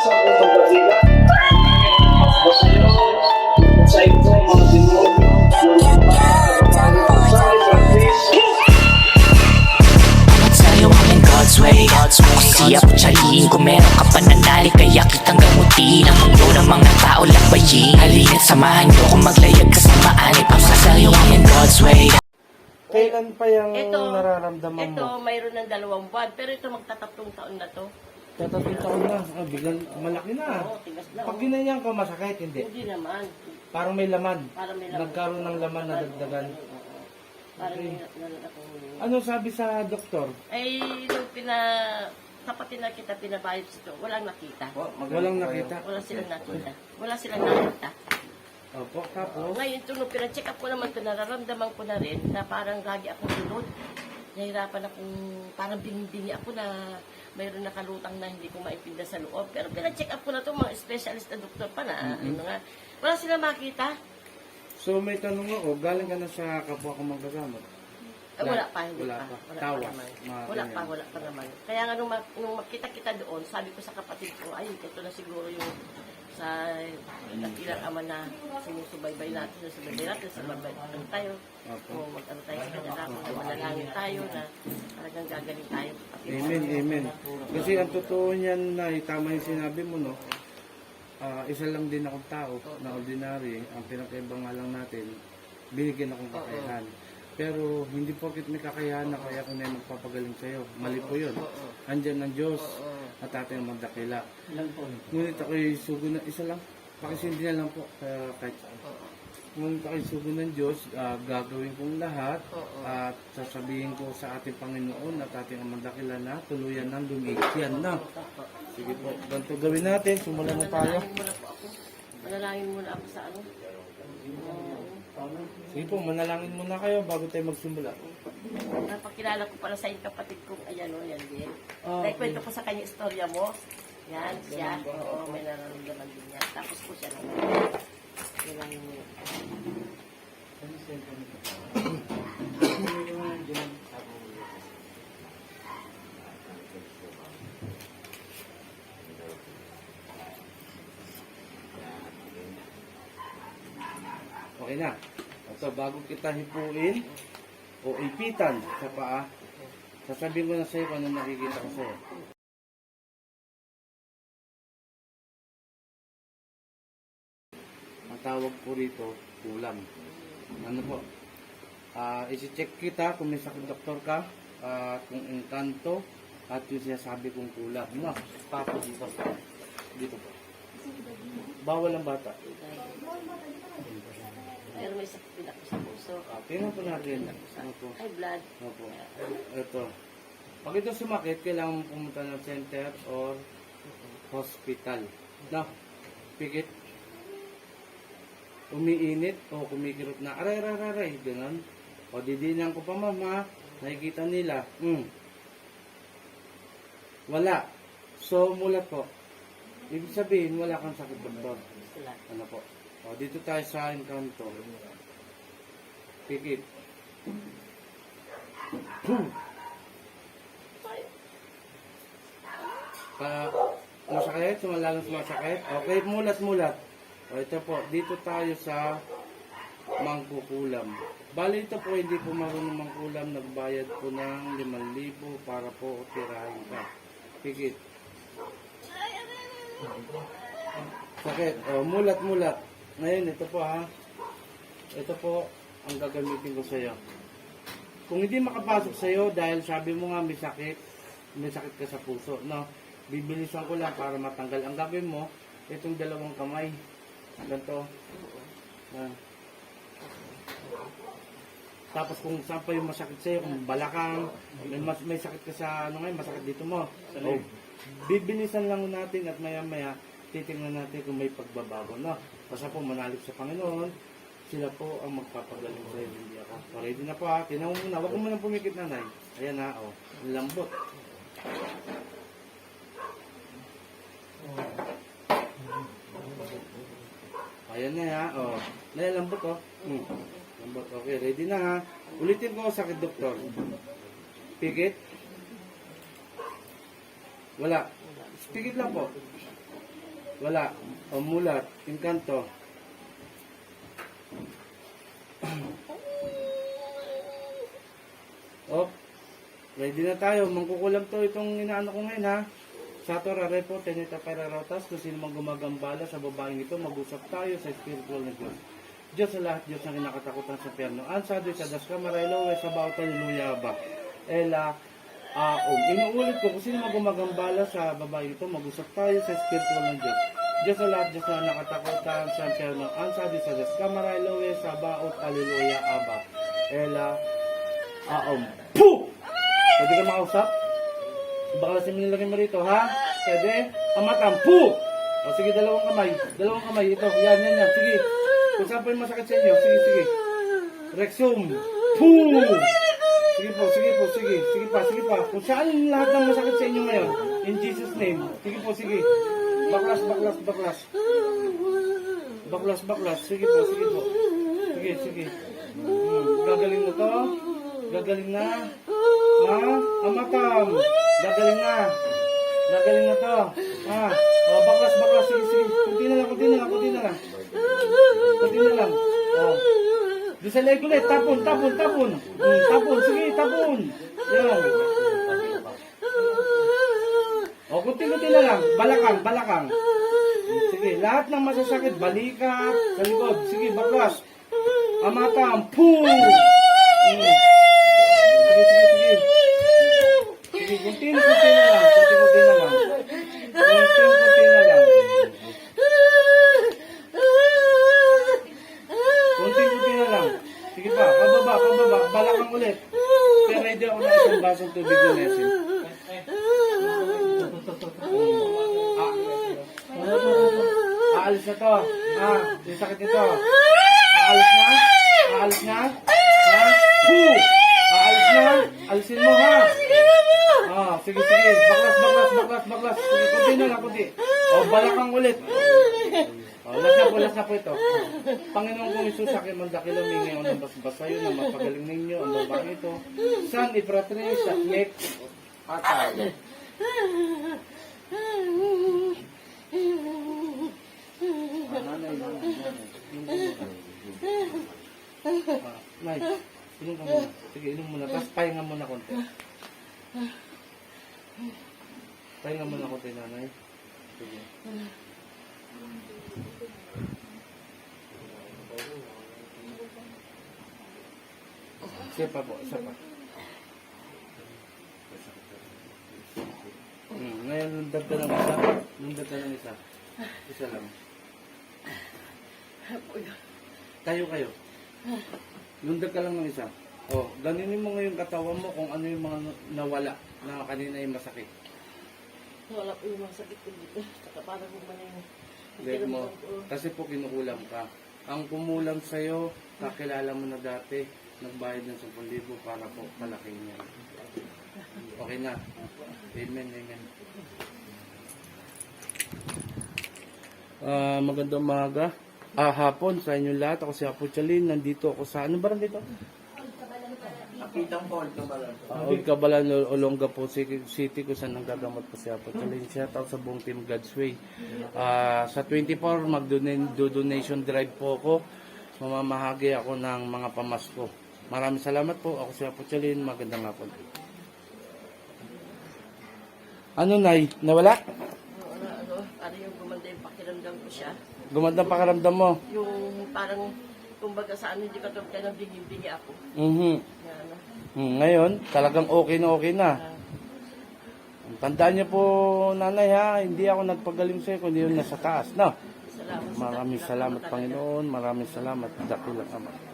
sa unang dakila. Basayo, sa ito mga demonyo, ng mga sa isang Kristo. Sa'yo I'm in God's way Ako siya po tsaliin Kung meron ka pananali Kaya kitang gamutin Ang mundo ng mga tao lakbayin Halina't samahan niyo Kung maglayag kasamaan Ipasa sa'yo in God's way Kailan pa yung Ito, nararamdaman ito, mo? mayroon ng dalawang buwan. Pero ito, magtatatlong taon na to. Tatatong taon na. Ah, biglang malaki na. Oo, tigas na. Pag oh. ginanyan ka, masakit, hindi. Hindi naman. Parang may laman. Parang may laman. Nagkaroon ng laman na dagdagan. Parang may nalan ako. Ano sabi sa doktor? Ay, nung pina... Kapatid na kita pinabayot ito, walang nakita. Walang nakita. Wala silang nakita. Wala silang nakita. Opo, tapos? Ngayon, ito, nung pina-check up ko naman ito, nararamdaman ko na rin na parang lagi akong sunod. Nahirapan akong, parang binibini ako na mayroon nakalutang na hindi ko maintindihan sa loob. Pero pina-check up ko na ito, mga specialist na doktor pa na, ano nga, wala silang makita. So may tanong ako, galing ka na sa kapwa ko magkasama? Eh, wala pa, hindi Wala pa. pa. Wala Tawas, pa naman. Wala pa, wala pa naman. Kaya nga nung, nung makita kita doon, sabi ko sa kapatid ko, ay, ito na siguro yung sa nakilang ama na sinusubaybay natin, sinusubaybay natin, sa babay ano tayo. Opo. Kung mag-ano tayo sa kanya dapat na manalangin tayo na talagang gagaling tayo. Amen, amen. Kasi ang totoo niyan na, tama yung sinabi mo, no? Ah, isa lang din akong tao na ordinary. Ang pinakaiba nga lang natin, binigyan akong kakayahan. Pero hindi porket may kakayahan na kaya ko na magpapagaling sa'yo. Mali po yun. Andyan ang Diyos at ating magdakila. Ngunit ako'y sugo na, isa lang. Pakisindi na lang po kaya kahit saan. Ngunit ako'y sugo ng Diyos, ah, gagawin kong lahat at sasabihin ko sa ating Panginoon at ating amandakila na tuluyan ng lumikyan na. Sige po, ganito gawin natin. Sumulan na tayo. Manalangin muna po ako. Manalangin muna ako sa ano. Sige po, manalangin muna kayo bago tayo magsimula. Napakilala ko pala sa inyo kapatid ko, ayan o, yan din. Ah, Dahil kwento ko sa kanya istorya mo. Yan, siya. Oo, may nararamdaman din yan. Tapos po siya naman. Kailangan mo. Okay na. Ito, bago kita hipuin o ipitan sa paa, sasabihin ko na sa'yo kung ano nakikita ko sa'yo. Ang po rito, kulam. Ano po? Ah, isi-check kita kung may sakit doktor ka, ah, kung engkanto, at yung sinasabi kong kulam. No, papa dito. Dito po. Bawal ang bata. Pero may sakit din ako sa puso. Ah, tingnan po natin. Ano po? High blood. Opo. Ito. Pag ito sumakit, kailangan pumunta ng center or hospital. No? Pikit. Umiinit o kumikirot na. Aray, aray, aray, aray. Ganon. O didinan ko pa mama. Nakikita nila. Hmm. Wala. So, mulat po. Ibig sabihin, wala kang sakit doktor. Ano po? O, dito tayo sa encanto. Pikit. Pa, masakit? Sumalalang sumasakit? Okay, mulat-mulat. O, ito po. Dito tayo sa mangkukulam. Bali ito po, hindi po marunong mangkulam. Nagbayad po ng 5,000 para po tirahin ka. Pikit. Sakit. O, mulat-mulat. Ngayon, ito po ha. Ito po ang gagamitin ko sa iyo. Kung hindi makapasok sa iyo dahil sabi mo nga may sakit, may sakit ka sa puso, no? Bibilisan ko lang para matanggal. Ang gagawin mo, itong dalawang kamay. Ganito. Yan. Tapos kung saan pa yung masakit sa'yo, kung balakang, may, mas, may sakit ka sa, ano ngayon, masakit dito mo. Oh, bibilisan lang natin at maya maya, titingnan natin kung may pagbabago, no? Basta po manalig sa Panginoon, sila po ang magpapagaling sa'yo, hindi ako. Ready na po ha, tinaw mo muna, huwag mo muna pumikit nanay. Ayan na, oh, lambot. Ayan na ha, oh. Nailambot oh. Hmm. Lambot, okay, ready na ha. Ulitin ko sakit doktor. Pikit? Wala. Pikit lang po. Wala. Pamulat. Inkanto. Oh. Ready na tayo. Mangkukulam to itong inaano ko ngayon ha. Sa to rarepo, tenita para rotas, kung sino mang gumagambala sa babaeng ito, mag-usap tayo sa spiritual na Diyos. Diyos sa lahat, Diyos ang kinakatakutan sa perno. Ansa Diyos sa das kamarelo, we sa bawat hallelujah ba. Ela, aom. Inuulit ko, kung sino mang gumagambala sa babaeng ito, mag-usap tayo sa spiritual ng Diyos. Diyos sa lahat, Diyos na nakatakutan sa perno. Ansa Diyos sa das kamarelo, we sa bawat hallelujah aba. Ela, aom. Puh! Pwede ka makausap? Baka kasi nilagay mo rito, ha? Pwede? Amatam, pu! O sige, dalawang kamay. Dalawang kamay. Ito, yan, yan, yan. Sige. Kung saan po masakit sa inyo. Sige, sige. Rexum. Pu! Sige po, sige po, sige. Sige pa, sige pa. Kung saan lahat ng masakit sa inyo ngayon. In Jesus' name. Sige po, sige. Baklas, baklas, baklas. Baklas, baklas. Sige po, sige po. Sige, sige. Hmm, Gagaling na to. Gagaling na. Ha? Amatam. Gagaling na. Gagaling na to. Ha? O, baklas, baklas. Sige, sige. Kunti na lang, kunti na lang, kunti na lang. Kunti na lang. O. Di sa leg ulit. Tapon, tapon, tapon. Hmm, tapon. Sige, tapon. Yan. O, kunti-kunti na lang. Balakang, balakang. Sige, lahat ng masasakit. Balikat. Sa likod. Sige, baklas. Amatam. Poo! Sige, sige, sige. Sige, kunti na lang. Kunti kunti na lang. Kunti kunti na lang. Kunti kunti na lang. Sige pa, pababa, pababa. Balakang ulit. Pero ready ako na isang basong tubig na lesin. Ah. Aalis na to. Ah, yung sakit nito. Aalis na? Aalis na? Ha? Puh! Aalis na? Alisin mo ha? Ah, sige, sige. Baklas, baklas, baklas, baklas. Sige, kunti na lang, kunti. O, balakang ulit. O, last na po, na po ito. Panginoon kong Isus, akin man dakil humingi ako ng basbas sa'yo na mapagaling ninyo ang babae ito. San Ipratre, sa Nek, Atay. Nay, inom ka muna. Sige, inom muna. Tapos pahinga muna konti. Pahinga muna konti, nanay. Sige. Isa pa po, isa pa. Hmm, ngayon, lundag ka ng isa. Lundag ka ng isa. Isa lang. Tayo kayo. Lundag ka lang ng isa. Oh, ganinin mo ngayon katawan mo kung ano yung mga nawala na kanina yung masakit. Wala po yung masakit ko dito. Saka parang gumana yung Leg mo. Kasi po kinukulam ka. Ang kumulam sa'yo, kakilala mo na dati, nagbayad ng 10,000 para po palaki niya. Okay na. Amen, amen. Ah, magandang umaga. Ah, hapon sa inyo lahat. Ako si Apo Chalin. Nandito ako sa... Ano ba dito? Ah, Old Cabalan, Olongapo City, City kung saan nanggagamot po si Apo Chalin. Shout out sa buong team God's Way. Ah, sa 24, mag-donation drive po ako. Mamamahagi ako ng mga pamasko. Maraming salamat po. Ako si Apo Chalin. Magandang hapon. Ano, Nay? Nawala? ano, ano, ano yung gumanda yung pakiramdam ko siya. Gumanda ang pakaramdam mo. Yung parang, kumbaga sa ano, hindi ka tulad ng bingi-bingi ako. Mhm. Na, ano, Hmm, ngayon, talagang okay na okay na. ah, Tandaan niyo po, nanay ha, hindi ako nagpagaling sa'yo, kundi yung nasa taas. No? salamat sa Maraming salamat. Panginoon. Maraming salamat. Dakilang Ama.